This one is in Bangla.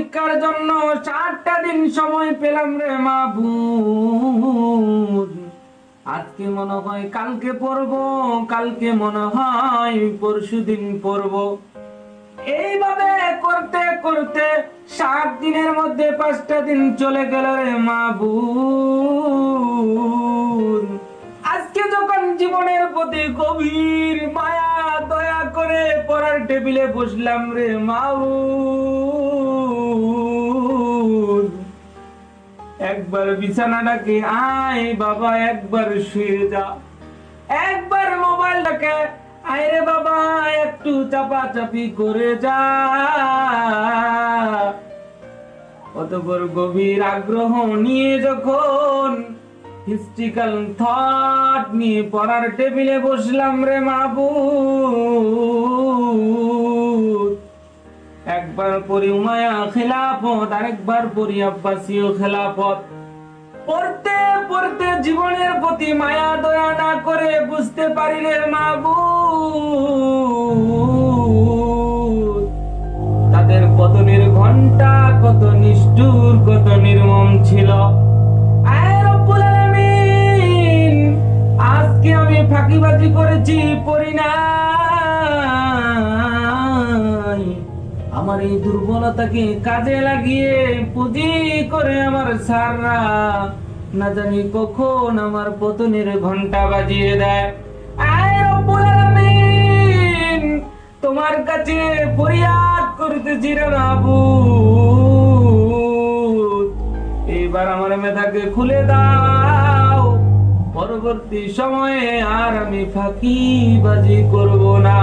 পরীক্ষার জন্য চারটা দিন সময় পেলাম রে মাবুদ আজকে মনে হয় কালকে পড়ব, কালকে মনে হয় পরশু দিন পড়ব। এইভাবে করতে করতে সাত দিনের মধ্যে পাঁচটা দিন চলে গেল রে মাবুদ আজকে যখন জীবনের প্রতি গভীর মায়া, দয়া করে পড়ার টেবিলে বসলাম রে মাবুদ একবার বিছানাটাকে আয় বাবা, একবার শুয়ে যা। একবার মোবাইলটাকে আয় রে বাবা, একটু চাপা চাপি করে যা। অতপর গভীর আগ্রহ নিয়ে যখন হিস্ট্রিক্যাল থট নিয়ে পড়ার টেবিলে বসলাম রে মাবুদ একবার পড়ি উমায়া খেলাফত, আরেকবার পড়ি আব্বাসীয় খেলাফত। পড়তে পড়তে জীবনের প্রতি মায়া দয়া না করে বুঝতে পারি রে মাবুদ। তাদের পতনের ঘণ্টা কত নিষ্ঠুর, কত নির্মম ছিল। আজকে আমি ফাঁকিবাজি করেছি নাই। আমার এই দুর্বলতাকে কাজে লাগিয়ে পুঁজি করে আমার সাররা না জানি কখন আমার পতনের ঘণ্টা বাজিয়ে দেয়। তোমার কাছে ফরিয়াদ করতেছি রে মাবুদ এবার আমার মেধাকে খুলে দাও, পরবর্তী সময়ে আর আমি ফাঁকি বাজি করব না।